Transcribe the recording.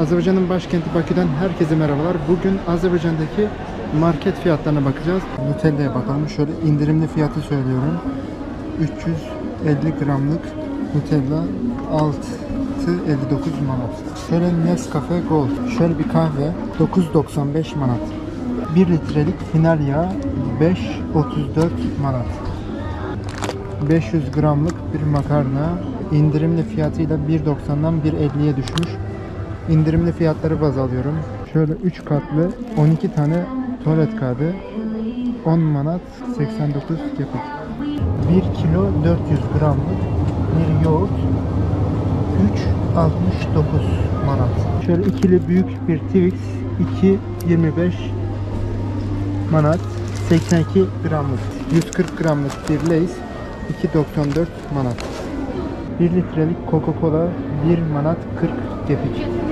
Azerbaycan'ın başkenti Bakü'den herkese merhabalar. Bugün Azerbaycan'daki market fiyatlarına bakacağız. Nutella'ya bakalım. Şöyle indirimli fiyatı söylüyorum. 350 gramlık Nutella 6.59 manat. Şöyle Nescafe Gold. Şöyle bir kahve 9.95 manat. 1 litrelik final yağ 5.34 manat. 500 gramlık bir makarna indirimli fiyatıyla 1.90'dan 1.50'ye düşmüş. İndirimli fiyatları baz alıyorum. Şöyle 3 katlı 12 tane tuvalet kağıdı 10 manat 89 kepik. 1 kilo 400 gramlık bir yoğurt 3.69 manat. Şöyle ikili büyük bir Twix 2.25 manat 82 gramlık 140 gramlık bir Lay's 2.94 manat 1 litrelik Coca-Cola 1 manat 40 kepik